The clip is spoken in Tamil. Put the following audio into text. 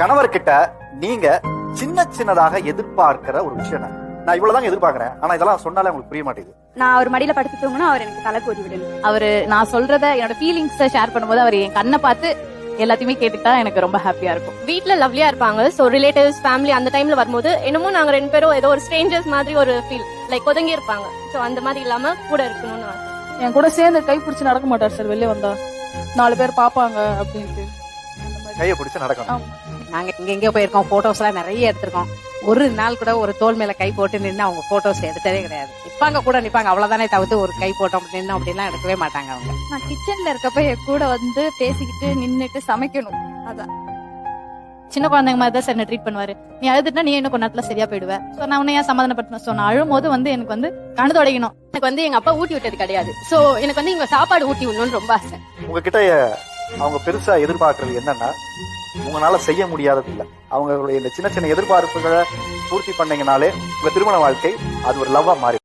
கணவர்கிட்ட நீங்க சின்ன சின்னதாக எதிர்பார்க்கிற ஒரு விஷயம்? நான் இவ்வளவுதான் எதிர்பார்க்கிறேன். ஆனா இதெல்லாம் சொன்னாலே உங்களுக்கு புரிய மாட்டேங்குது. நான் அவர் மடியில படுத்து தூங்கினா அவர் எனக்கு தலை கோதி விடணும் அவரு நான் சொல்றத என்னோட ஃபீலிங்ஸ் ஷேர் பண்ணும்போது அவர் என் கண்ணை பார்த்து எல்லாத்தையுமே கேட்டுக்கிட்டா எனக்கு ரொம்ப ஹாப்பியா இருக்கும். வீட்ல லவ்லியா இருப்பாங்க. சோ ரிலேட்டிவ்ஸ் ஃபேமிலி அந்த டைம்ல வரும்போது என்னமோ நாங்க ரெண்டு பேரும் ஏதோ ஒரு ஸ்ட்ரேஞ்சர்ஸ் மாதிரி ஒரு ஃபீல் லைக் ஒதுங்கி இருப்பாங்க. சோ அந்த மாதிரி இல்லாம கூட இருக்கணும்னு என் கூட சேர்ந்து கை பிடிச்சு நடக்க மாட்டார் சார் வெளியே வந்தா. நாலு பேர் பாப்பாங்க அப்படின்ட்டு. கையை பிடிச்சு நடக்கணும். நாங்க இங்க எங்க போயிருக்கோம். போட்டோஸ் எல்லாம் நிறைய எடுத்திருக்கோோம். ஒரு நாள் கூட ஒரு தோல் மேல கை போட்டு நின்று அவங்க போட்டோஸ் எடுத்ததே கிடையாது. நிப்பாங்க கூட நிப்பாங்க. அவ்வளவுதானே தவிர்த்து ஒரு கை போட்டோம் நின்று அப்படிலாம் எடுக்கவே மாட்டாங்க அவங்க. நான் கிச்சன்ல இருக்கப்ப என் கூட வந்து பேசிக்கிட்டு நின்னுட்டு சமைக்கணும். சின்ன குழந்தைங்க மாதிரி தான் சார் என்ன ட்ரீட் பண்ணுவாரு. நீ அழுதுட்டா நீ இன்னும் கொஞ்ச நேரத்துல சரியா போயிடுவ? சோ நான் உன்னை ஏன் சமாதானப்படுத்தணும்? சோ நான் அழும் போது வந்து எனக்கு வந்து கண்ணு தொடங்கணும் எனக்கு வந்து எங்க அப்பா ஊட்டி விட்டது கிடையாது. சோ எனக்கு வந்து இவங்க சாப்பாடு ஊட்டி விடணும்னு ரொம்ப ஆசை. உங்ககிட்ட அவங்க பெருசா எதிர்பார்க்கறது என்னன்னா உங்களால செய்ய முடியாதது இல்ல. அவங்களுடைய இந்த சின்ன சின்ன எதிர்பார்ப்புகளை பூர்த்தி பண்ணீங்கனாலே உங்க திருமண வாழ்க்கை அது ஒரு லவ்வா மாறி